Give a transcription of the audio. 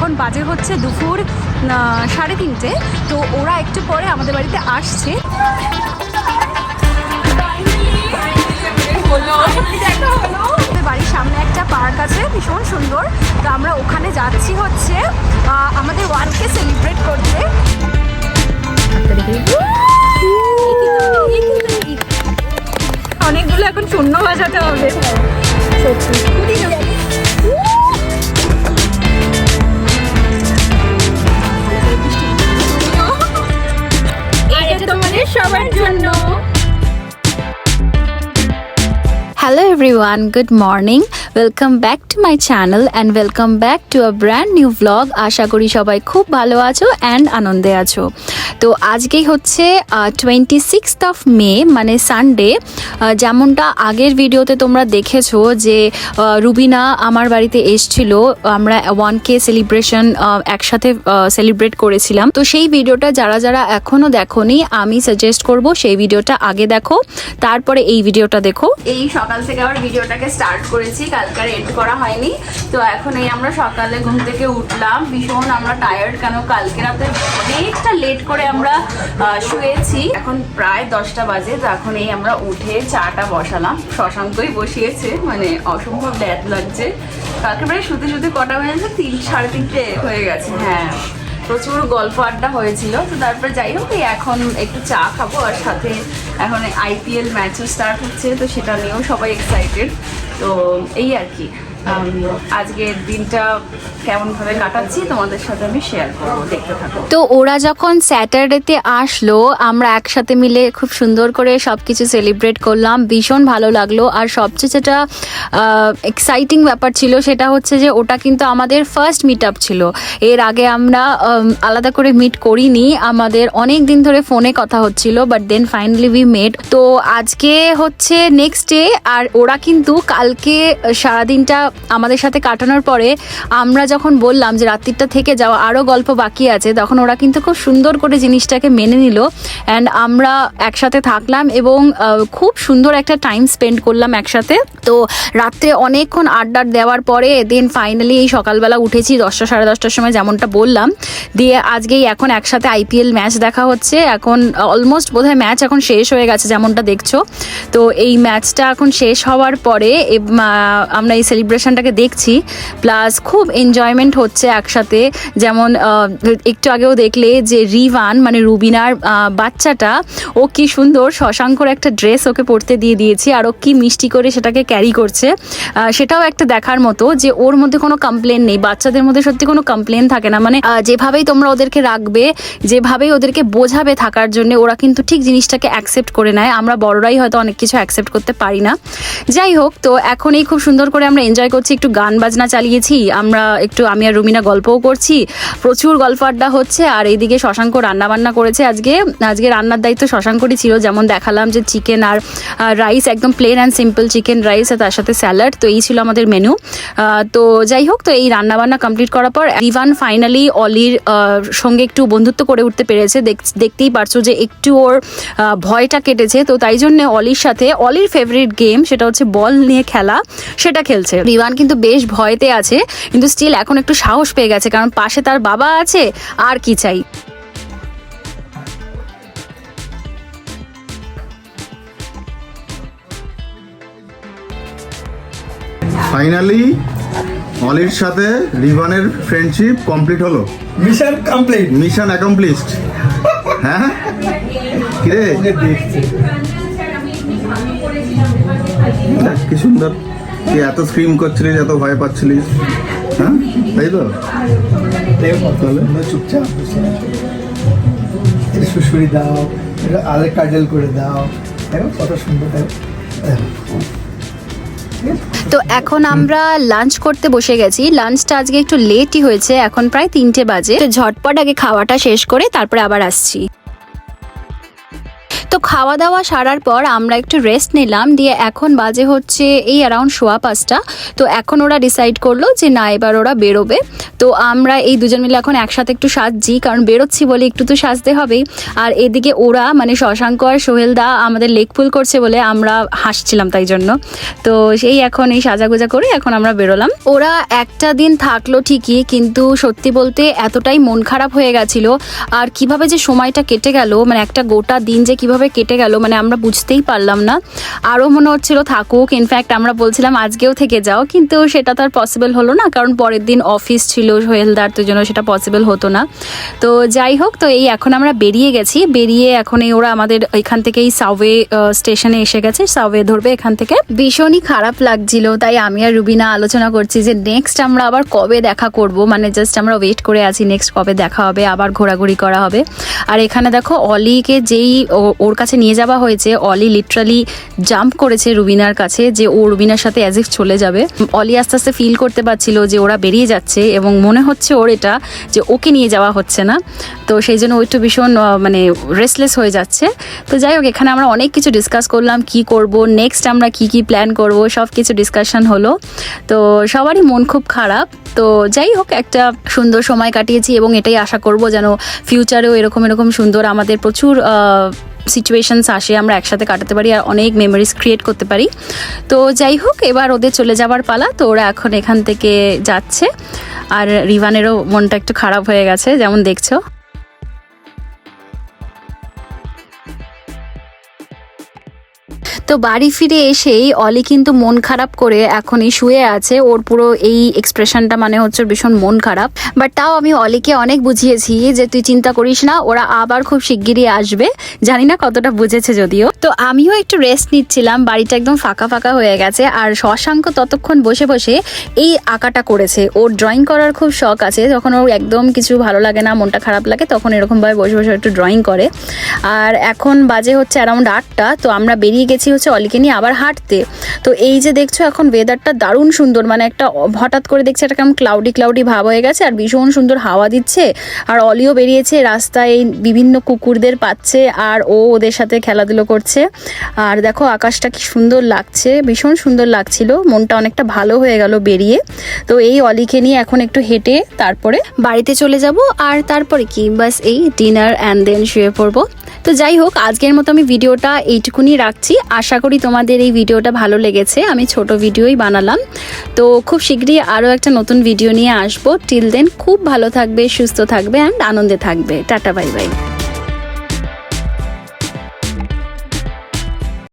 এখন বাজে হচ্ছে দুপুর সাড়ে তিনটে। তো ওরা একটু পরে আমাদের বাড়িতে আসছে। বাড়ির সামনে একটা পার্ক আছে, ভীষণ সুন্দর। তো আমরা ওখানে যাচ্ছি হচ্ছে আমাদের ওয়ানকে সেলিব্রেট করতে। অনেকগুলো এখন শূন্য বাজাতে হবে। সত্যি। everyone. Good morning. Morning. Back to my channel and welcome back to to brand new vlog. আশা করি সবাই খুব ভালো আছো অ্যান্ড আনন্দে আছো। তো আজকেই হচ্ছে টোয়েন্টি সিক্সথ অফ মে মানে সানডে যেমনটা আগের ভিডিওতে তোমরা দেখেছ যে রুবিনা আমার বাড়িতে এসছিল। আমরা ওয়ান কে সেলিব্রেশন একসাথে সেলিব্রেট করেছিলাম। তো সেই ভিডিওটা যারা যারা এখনও দেখোনি, আমি সাজেস্ট করব সেই ভিডিওটা আগে দেখো। তারপরে এই ভিডিওটা দেখো। এই সকাল থেকে আবার ভিডিওটাকে স্টার্ট করেছি আর এড করা হয়নি। তো এখন এই আমরা সকালে ঘুম থেকে উঠলাম। ভীষণ আমরা টায়ার্ড কেন? কালকে রাতে অনেকটা লেট করে আমরা শুয়েছি। এখন প্রায় দশটা বাজে, তো এখন এই আমরা উঠে চাটা বসালাম। শশাঙ্কই বসিয়েছে মানে অসম্ভব ল্যাদ লাগছে। কালকে প্রায় শুতে শুতে কটা হয়েছে তিন, সাড়ে তিনটে হয়ে গেছে। হ্যাঁ প্রচুর গল্প আড্ডা হয়েছিল। তো তারপর যাই হোক এখন একটু চা খাব আর সাথে এখন আইপিএল ম্যাচও স্টার্ট হচ্ছে তো সেটা নিয়েও সবাই এক্সাইটেড তো এই আর কি। আজকের দিনটা কেমনভাবে কাটাচ্ছি তোমাদের সাথে আমি শেয়ার করব, দেখতে থাকো। তো ওরা যখন স্যাটারডেতে আসলো, আমরা একসাথে মিলে খুব সুন্দর করে সব কিছু সেলিব্রেট করলাম, ভীষণ ভালো লাগল। আর সবচেয়ে যেটা এক্সাইটিং ব্যাপার ছিল সেটা হচ্ছে যে ওটা কিন্তু আমাদের ফার্স্ট মিট আপ ছিল। এর আগে আমরা আলাদা করে মিট করিনি। আমাদের অনেক দিন ধরে ফোনে কথা হচ্ছিল but then finally we made তো আজকে হচ্ছে নেক্সট ডে আর ওরা কিন্তু কালকে, সারাদিনটা আমাদের সাথে কাটানোর পরে আমরা যখন বললাম যে রাত্রিটা থেকে যাওয়া আরও গল্প বাকি আছে, তখন ওরা কিন্তু খুব সুন্দর করে জিনিসটাকে মেনে নিল। অ্যান্ড আমরা একসাথে থাকলাম এবং খুব সুন্দর একটা টাইম স্পেন্ড করলাম একসাথে। তো রাত্রে অনেকক্ষণ আড্ডা দেওয়ার পরে দেন ফাইনালি এই সকালবেলা উঠেছি দশটা সাড়ে দশটার সময় যেমনটা বললাম। দিয়ে আজকেই এখন একসাথে আইপিএল ম্যাচ দেখা হচ্ছে। এখন অলমোস্ট বোধহয় ম্যাচ এখন শেষ হয়ে গেছে যেমনটা দেখছ। তো এই ম্যাচটা এখন শেষ হওয়ার পরে আমরা এই সেলিব্রেশনটাকে দেখছি প্লাস খুব এনজয়মেন্ট হচ্ছে একসাথে। যেমন একটু আগেও দেখলে যে রিভান মানে রুবিনার বাচ্চাটা, ও কি সুন্দর শশাঙ্কর একটা ড্রেস ওকে পরতে দিয়ে দিয়েছি, আর ও কি মিষ্টি করে সেটাকে ক্যারি করছে। সেটাও একটা দেখার মতো যে ওর মধ্যে কোনো কমপ্লেন নেই, বাচ্চাদের মধ্যে সত্যি কোনো কমপ্লেন থাকে না। মানে যেভাবেই তোমরা ওদেরকে রাখবে, যেভাবেই ওদেরকে বোঝাবে থাকার জন্য, ওরা কিন্তু ঠিক জিনিসটাকে অ্যাকসেপ্ট করে নেয়। আমরা বড়রাই হয়তো অনেক কিছু অ্যাকসেপ্ট করতে পারি না। যাই হোক, তো এখন এই খুব সুন্দর করে আমরা এনজয় করছি, একটু গান বাজনা চালিয়েছি, আমরা একটু আমি আর রুমিনা গল্পও করছি, প্রচুর গল্প আড্ডা হচ্ছে, আর এইদিকে শশাঙ্ক রান্নাবান্না করেছে আজকে আজকে রান্নার দায়িত্ব শশাঙ্করই ছিল, যেমন দেখালাম যে চিকেন আর রাইস একদম plain and simple chicken rice আর তার সাথে স্যালাড তো এই ছিল আমাদের মেনু তো যাই হোক, তো এই রান্নাবান্না কমপ্লিট করার পর রিভান ফাইনালি অলির সঙ্গে একটু বন্ধুত্ব করে উঠতে পেরেছে, দেখ- দেখতেই পারছ যে একটু ওর ভয়টা কেটেছে, তো তাই জন্য অলির সাথে, অলির ফেভারিট গেম সেটা হচ্ছে বল নিয়ে খেলা, সেটা খেলছে। রিভান কিন্তু বেশ ভয়তে আছে কিন্তু স্টিল এখন একটু সাহস পেয়ে গেছে কারণ পাশে তার বাবা আছে আর কি চাই? ফাইনালি অলির সাথে রিভানের ফ্রেন্ডশিপ কমপ্লিট হলো। মিশন কমপ্লিট মিশন অ্যাকমপ্লিশড হ্যাঁ? কিরে? দেখ, কি সুন্দর। তুই এত স্ক্রিম করছিলিস এত ভয় পাচ্ছিলিস। হ্যাঁ? তাই তো? চুপচাপ সুশুরি দাও এটা আলে কাজল করে দাও। কত সুন্দর। তো এখন আমরা লাঞ্চ করতে বসে গেছি। লাঞ্চটা আজকে একটু লেটই হয়েছে এখন প্রায় তিনটে বাজে। তো ঝটপট আগে খাওয়াটা শেষ করে তারপরে আবার আসছি। তো খাওয়া দাওয়া সারার পর আমরা একটু রেস্ট নিলাম। দিয়ে এখন বাজে হচ্ছে এই অ্যারাউন্ড সোয়া পাঁচটা। তো এখন ওরা ডিসাইড করল যে না, এবার ওরা বেরোবে। তো আমরা এই দুজন মিলে এখন একসাথে একটু সাজছি, কারণ বেরোচ্ছি বলে একটু তো সাজতে হবেই। আর এদিকে ওরা মানে শশাঙ্ক আর সোহেল দা, আমাদের লেগ পুল করছে বলে আমরা হাসছিলাম তাই জন্য। তো সেই এখন এই সাজাগুজা করে এখন আমরা বেরোলাম। ওরা একটা দিন থাকল ঠিকই, কিন্তু সত্যি বলতে এতটাই মন খারাপ হয়ে গেছিল। আর কীভাবে যে সময়টা কেটে গেল মানে একটা গোটা দিন যে কীভাবে কেটে গেল মানে আমরা বুঝতেই পারলাম না। আরও মনে হচ্ছিল, থাকুক ইনফ্যাক্ট আমরা বলছিলাম আজকেও থেকে যাও। কিন্তু সেটা তো আর পসিবল হলো না, কারণ পরের দিন অফিস ছিল সোহেলদার তো জন্য সেটা পসিবল হতো না। তো যাই হোক, তো এই এখন আমরা বেরিয়ে গেছি। বেরিয়ে এখন এই ওরা আমাদের এখান থেকেই সাউওয়ে স্টেশনে এসে গেছে। সাউওয়ে ধরবে এখান থেকে। ভীষণই খারাপ লাগছিল, তাই আমি আর রুবিনা আলোচনা করছি যে নেক্সট আমরা আবার কবে দেখা করব? মানে জাস্ট আমরা ওয়েট করে আছি নেক্সট কবে দেখা হবে? আবার ঘোরাঘুরি করা হবে। আর এখানে দেখো, অলিকে যেই ও- ওর কাছে নিয়ে যাওয়া হয়েছে। অলি লিটারালি জাম্প করেছে রুবিনার কাছে যে ও রুবিনার সাথে অ্যাজ ইফ চলে যাবে। অলি আস্তে আস্তে ফিল করতে পারছিল যে ওরা বেরিয়ে যাচ্ছে এবং মনে হচ্ছে ওর এটা যে ওকে নিয়ে যাওয়া হচ্ছে না। তো সেই জন্য ও একটু ভীষণ মানে রেসলেস হয়ে যাচ্ছে। তো যাই হোক, এখানে আমরা অনেক কিছু ডিসকাস করলাম, কি করব নেক্সট আমরা কি কি প্ল্যান করব, সব কিছু ডিসকাশন হলো। তো সবারই মন খুব খারাপ। তো যাই হোক, একটা সুন্দর সময় কাটিয়েছি এবং এটাই আশা করব যেন ফিউচারেও এরকম এরকম সুন্দর, আমাদের প্রচুর সিচুয়েশনস আসে, আমরা একসাথে কাটাতে পারি আর অনেক মেমোরিজ ক্রিয়েট করতে পারি। তো যাই হোক, এবার ওদের চলে যাওয়ার পালা। তো ওরা এখন এখান থেকে যাচ্ছে। আর রিভানেরও মনটা একটু খারাপ হয়ে গেছে, যেমন দেখছ। তো বাড়ি ফিরে এসেই অলি কিন্তু মন খারাপ করে এখনই শুয়ে আছে। ওর পুরো এই এক্সপ্রেশনটা মানে হচ্ছে ভীষণ মন খারাপ। বাট তাও আমি অলিকে অনেক বুঝিয়েছি যে তুই চিন্তা করিস না, ওরা আবার খুব শিগগিরই আসবে। জানি না কতটা বুঝেছে যদিও। তো আমিও একটু রেস্ট নিচ্ছিলাম, বাড়িটা একদম ফাঁকা ফাঁকা হয়ে গেছে। আর শশাঙ্ক ততক্ষণ বসে বসে এই আঁকাটা করেছে। ওর ড্রয়িং করার খুব শখ আছে। যখন ওর একদম কিছু ভালো লাগে না, মনটা খারাপ লাগে, তখন এরকমভাবে বসে বসে একটু ড্রয়িং করে। আর এখন বাজে হচ্ছে অ্যারাউন্ড আটটা, তো আমরা বেরিয়ে গেছি হচ্ছে অলিকে নিয়ে আবার হাঁটতে। তো এই যে দেখছ, এখন ওয়েদারটা দারুণ সুন্দর। মানে একটা, হঠাৎ করে দেখছি, একটা কেমন ক্লাউডি ক্লাউডি ভাব হয়ে গেছে আর ভীষণ সুন্দর হাওয়া দিচ্ছে। আর অলিও বেরিয়েছে রাস্তায়, এই বিভিন্ন কুকুরদের পাচ্ছে আর ও ওদের সাথে খেলাধুলো করছে। আর দেখো, আকাশটা কি সুন্দর লাগছে, ভীষণ সুন্দর লাগছিল। মনটা অনেকটা ভালো হয়ে গেল বেরিয়ে। তো এই অলিকে নিয়ে এখন একটু হেঁটে তারপরে বাড়িতে চলে যাব। আর তারপরে কি? বাস এই ডিনার অ্যান্ড দেন শুয়ে পড়ব। তো যাই হোক, আজকের মতো আমি ভিডিওটা এইটুকুনি রাখছি। আশা করি তোমাদের এই ভিডিওটা ভালো লেগেছে। আমি ছোট ভিডিওই বানালাম। তো খুব শীঘ্রই আরও একটা নতুন ভিডিও নিয়ে আসব। টিল দেন খুব ভালো থাকবে, সুস্থ থাকবে অ্যান্ড আনন্দে থাকবে। Tata bye bye